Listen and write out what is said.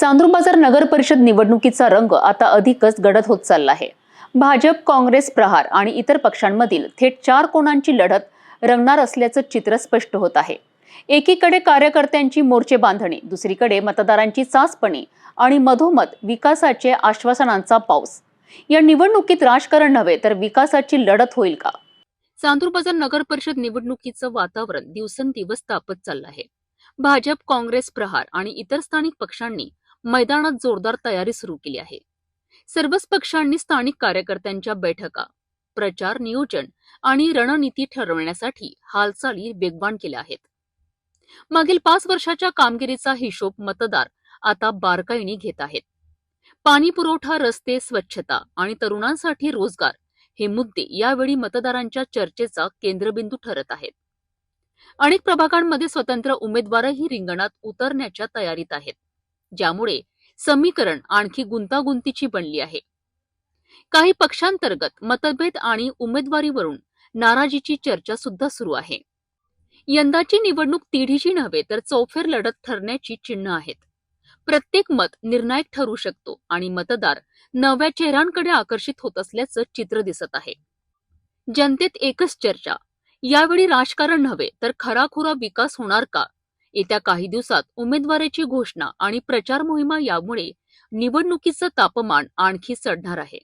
चांदूरबाजार नगर परिषद निवडणुकीचा रंग आता अधिकच गडद होत चालला आहे. भाजप काँग्रेस प्रहार आणि इतर पक्षांमधील थेट चार कोणांची लढत रंगणार असल्याचं चित्र स्पष्ट होत आहे. एकीकडे कार्यकर्त्यांची मोर्चे बांधणी दुसरीकडे मतदारांची चाचपणी आणि मधोमध विकासाचे आश्वासनांचा पाऊस. या निवडणुकीत राजकारण नव्हे तर विकासाची लढत होईल का? चांदूरबाजार नगर परिषद निवडणुकीचं वातावरण दिवसेंदिवस तापत चाललं आहे. भाजप काँग्रेस प्रहार आणि इतर स्थानिक पक्षांनी मैदानात जोरदार तयारी सुरू केली आहे. सर्वच पक्षांनी स्थानिक कार्यकर्त्यांच्या बैठका प्रचार नियोजन आणि रणनीती ठरवण्यासाठी हालचाली वेगवान केल्या आहेत. मागील पाच वर्षाच्या कामगिरीचा हिशोब मतदार आता बारकाईने घेत आहेत. पाणी पुरवठा रस्ते स्वच्छता आणि तरुणांसाठी रोजगार हे मुद्दे यावेळी मतदारांच्या चर्चेचा केंद्रबिंदू ठरत आहेत. अनेक प्रभागांमध्ये स्वतंत्र उमेदवारही रिंगणात उतरण्याच्या तयारीत आहेत. ज्यामुळे समीकरण आणखी गुंतागुंतीची बनली आहे. काही पक्षांतर्गत मतभेद आणि उमेदवारीवरून नाराजीची चर्चा सुद्धा सुरू आहे. यंदाची निवडणूक तिढीची नव्हे तर चौफेर लढत ठरण्याची चिन्ह आहेत. प्रत्येक मत निर्णायक ठरू शकतो आणि मतदार नव्या चेहऱ्यांकडे आकर्षित होत असल्याचं चित्र दिसत आहे. जनतेत एकच चर्चा यावेळी राजकारण नव्हे तर खराखुरा विकास होणार का? येत्या काही दिवसात उमेदवाराची घोषणा आणि प्रचार मोहिमा यामुळे निवडणुकीचं तापमान आणखी चढणार आहे.